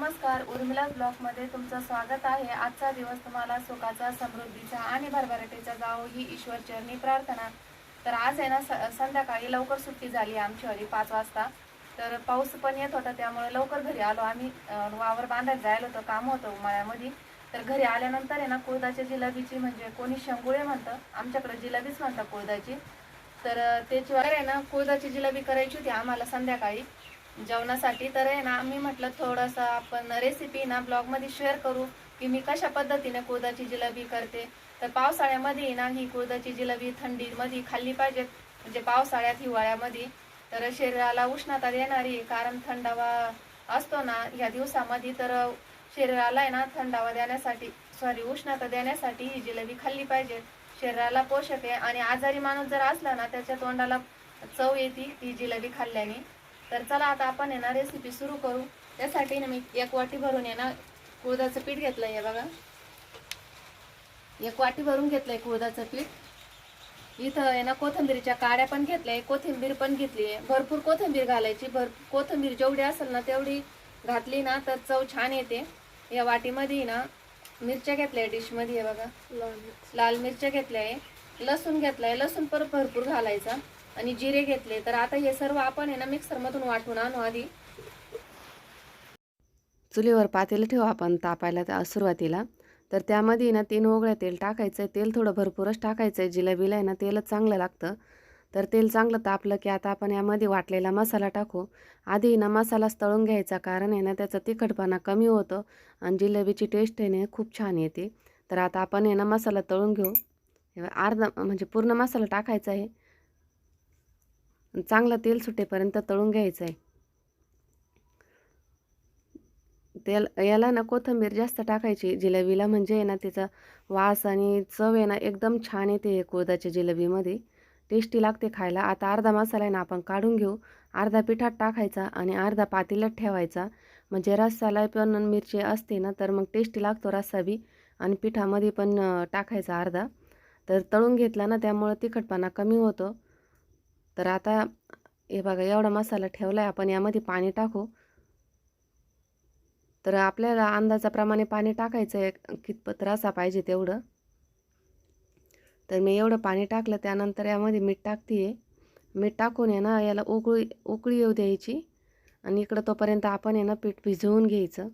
नमस्कार उर्मिला ब्लॉकमध्ये तुमचं स्वागत आहे. आजचा दिवस तुम्हाला सुखाचा समृद्धीचा आणि भरभराटीचा जावो ही ईश्वर चरणी प्रार्थना. तर आज आहे ना स- संध्याकाळी लवकर सुट्टी झाली आमची हरी पाच वाजता. तर पाऊस पण येत होता त्यामुळे लवकर घरी आलो. आम्ही वावर बांधायला जायला होतं काम होतं उन्हाळ्यामध्ये. तर घरी आल्यानंतर आहे ना कुळदाच्या जिलबीची म्हणजे कोणी शंगुळे म्हणतं आमच्याकडे जिलबीच म्हणतात कुळदाची. तर त्याची वगैरे आहे ना कुळदाची जिलबी करायची होती आम्हाला संध्याकाळी. जेवणासाठी तर आहे ना मी म्हटलं थोडंसं आपण रेसिपी ना ब्लॉगमध्ये शेअर करू की मी कशा पद्धतीने कुळदाची जिलेबी करते. तर पावसाळ्यामध्ये ना ही कुळदाची जिलेबी थंडीमध्ये खाल्ली पाहिजे म्हणजे पावसाळ्यात हिवाळ्यामध्ये. तर शरीराला उष्णता देणारी कारण थंडावा असतो ना या दिवसामध्ये तर शरीराला आहे ना थंडावा देण्यासाठी सॉरी उष्णता देण्यासाठी ही जिलेबी खाल्ली पाहिजे. शरीराला पोषक आहे आणि आजारी माणूस जर असला ना त्याच्या तोंडाला चव येते ही जिलेबी खाल्ल्याने. तर चला आता आपण आहे ना रेसिपी सुरू करू. त्यासाठी ना मी एक वाटी भरून आहे ना कुळदाचं पीठ घेतलं आहे बघा. एक वाटी भरून घेतलंय कुळदाचं पीठ. इथं आहे ना कोथिंबीरच्या काड्या पण घेतल्या कोथिंबीर पण घेतली आहे. भरपूर कोथिंबीर घालायची भर कोथिंबीर जेवढी असेल ना तेवढी घातली ना तर चव छान येते. या वाटीमध्ये ना मिरच्या घेतल्या डिशमध्ये आहे बघा. लाल मिरच्या घेतल्या आहे लसूण घेतलाय लसूण पण भरपूर घालायचा. आणि जिरे घेतले. तर आता हे सर्व आपण आहे ना मिक्सरमधून वाटून आणू आधी. चुलीवर पातेलं ठेवू आपण तापायला त्या सुरुवातीला. तर त्यामध्ये ना तीन ओगळ्या तेल टाकायचं आहे तेल थोडं भरपूरच टाकायचं आहे जिलेबीला आहे ना तेलच चांगलं लागतं. तर तेल चांगलं तापलं की आता आपण यामध्ये वाटलेला मसाला टाकू. आधी ना मसालाच तळून घ्यायचा कारण आहे ना त्याचा तिखटपणा कमी होतं आणि जिलेबीची टेस्ट आहे ना खूप छान येते. तर आता आपण आहे ना मसाला तळून घेऊ. अर्धा म्हणजे पूर्ण मसाला टाकायचा आहे. चांगलं तेल सुटेपर्यंत तळून घ्यायचं आहे तेल याला ना कोथिंबीर जास्त टाकायची जिलेबीला म्हणजे आहे ना तिचा वास आणि चव आहे ना एकदम छान येते कुळदाच्या जिलेबीमध्ये. टेस्टी लागते खायला. आता अर्धा मसाला आहे ना आपण काढून घेऊ. अर्धा पिठात टाकायचा आणि अर्धा पातेल्यात ठेवायचा. म्हणजे रस्साला पण मिरची असते ना तर मग टेस्टी लागतो रस्सा बी. आणि पिठामध्ये पण टाकायचा अर्धा. तर तळून घेतला ना त्यामुळं तिखटपणा कमी होतो. तर आता हे बघा एवढा मसाला ठेवला आहे आपण यामध्ये पाणी टाकू. तर आपल्याला अंदाजाप्रमाणे पाणी टाकायचं आहे कितपत रसा पाहिजे तेवढं. तर मी एवढं पाणी टाकलं. त्यानंतर यामध्ये मीठ टाकते आहे मीठ टाकून आहे ना याला उकळी उकळी येऊ द्यायची. आणि इकडं तोपर्यंत आपण आहे ना पीठ भिजवून घ्यायचं.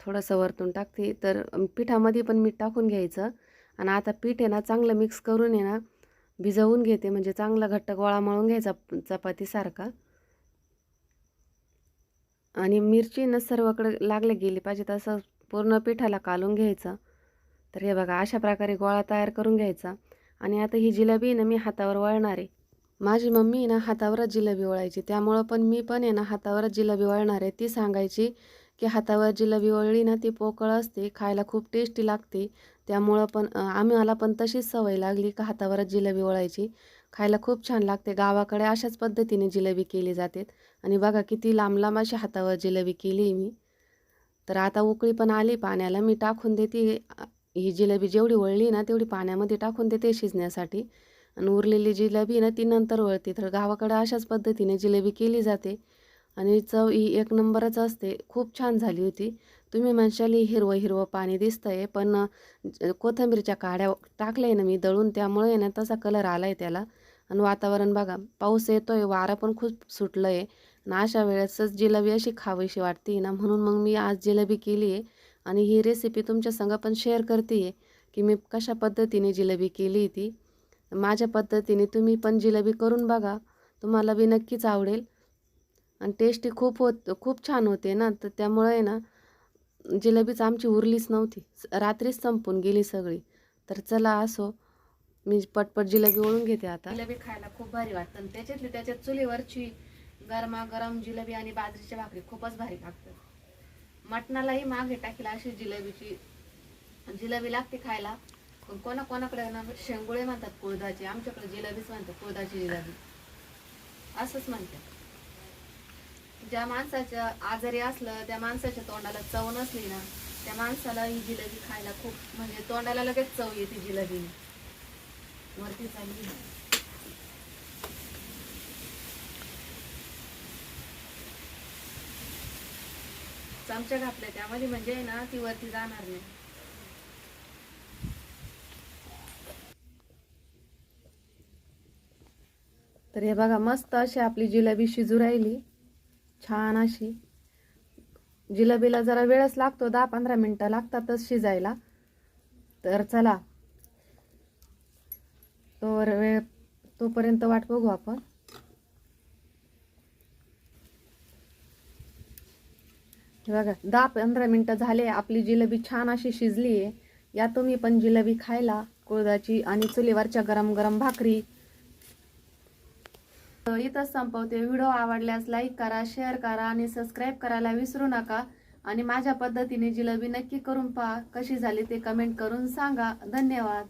थोडंसं वरतून टाकते. तर पिठामध्ये पण मीठ टाकून घ्यायचं. आणि आता पीठ आहे ना चांगलं मिक्स करून आहे ना भिजवून घेते. म्हणजे चांगला घट्ट गोळा मळून घ्यायचा चपातीसारखा. आणि मिरची न सर्वकडे लागले गेली पाहिजे तसं पूर्ण पिठाला कालून घ्यायचं. तर हे बघा अशा प्रकारे गोळा तयार करून घ्यायचा. आणि आता ही जिलेबी ना मी हातावर वळणार आहे. माझी मम्मी ना हातावरच जिलेबी वळायची. त्यामुळं पण मी पण आहे ना हातावरच जिलेबी वळणार आहे. ती सांगायची की हातावर जिलेबी वळली ना ती पोकळ असते खायला खूप टेस्टी लागते. त्यामुळं पण आम्हाला पण तशीच सवय लागली का हातावरच जिलेबी वळायची. खायला खूप छान लागते. गावाकडे अशाच पद्धतीने जिलेबी केली जाते. आणि बघा किती लांब लांब अशी हातावर जिलेबी केली मी. तर आता उकळी पण आली पाण्याला. मी टाकून देते. ही जिलेबी जेवढी वळली ना तेवढी पाण्यामध्ये टाकून देते शिजण्यासाठी. आणि उरलेली जिलेबी ना ती नंतर वळते. तर गावाकडे अशाच पद्धतीने जिलेबी केली जाते. आणि चव ही एक नंबरच असते. खूप छान झाली होती. तुम्ही म्हणशाल हिरवं हिरवं पाणी दिसतं आहे पण कोथंबीरच्या काड्या टाकल्या आहे ना मी दळून त्यामुळे आहे ना तसा कलर आला आहे त्याला. आणि वातावरण बघा पाऊस येतो आहे वारं पण खूप सुटलं आहे आणि अशा वेळेसच जिलेबी अशी खावीशी वाटते ना म्हणून मग मी आज जिलेबी केली आहे. आणि ही रेसिपी तुमच्या संग पण शेअर करते आहे की मी कशा पद्धतीने जिलेबी केली ती. माझ्या पद्धतीने तुम्ही पण जिलेबी करून बघा तुम्हाला बी नक्कीच आवडेल. आणि टेस्टी खूप होत खूप छान होते ना तर त्यामुळे आहे ना जिलेबीच आमची उरलीच नव्हती. रात्रीच संपून गेली सगळी. तर चला असो मी पटपट जिलेबी ओळून घेते आता. जिलेबी खायला खूप भारी वाटतं. आणि त्याच्यातली त्याच्यात चुलीवरची गरमागरम जिलेबी आणि बाजरीच्या भाकरी खूपच भारी लागतात. मटणालाही मागे टाकेल अशी जिलेबीची. जिलेबी लागते खायला. पण कोणा कोणाकडे ना शेंगुळे म्हणतात कुळदाची. आमच्याकडे जिलेबीच म्हणतात कुळदाची जिलेबी. असंच म्हणतात. ज्या माणसाच्या आजारी असलं त्या माणसाच्या तोंडाला चव नसली ना त्या माणसाला ही जिलबी खायला खूप म्हणजे तोंडाला लगेच चव येते जिलबी. वरती चालली चमच्या घातल्या त्यामध्ये म्हणजे आहे ना ती वरती जाणार नाही. तर हे बघा मस्त अशी आपली जिलेबी शिजू राहिली. छान अशी. जिलेबीला जरा वेळच लागतो दहा पंधरा मिनटं लागतातच शिजायला. तर चला. तोवर वेळ तोपर्यंत वाट बघू आपण. बघा दहा पंधरा मिनटं झाले आपली जिलेबी छान अशी शिजली आहे या तुम्ही पण जिलेबी खायला कुळदाची आणि चुलीवरच्या गरम गरम भाकरी इथंच संपवते. व्हिडिओ आवडल्यास लाईक करा शेअर करा आणि सबस्क्राईब करायला विसरू नका. आणि माझ्या पद्धतीने जिलबी नक्की करून पहा. कशी झाली ते कमेंट करून सांगा. धन्यवाद.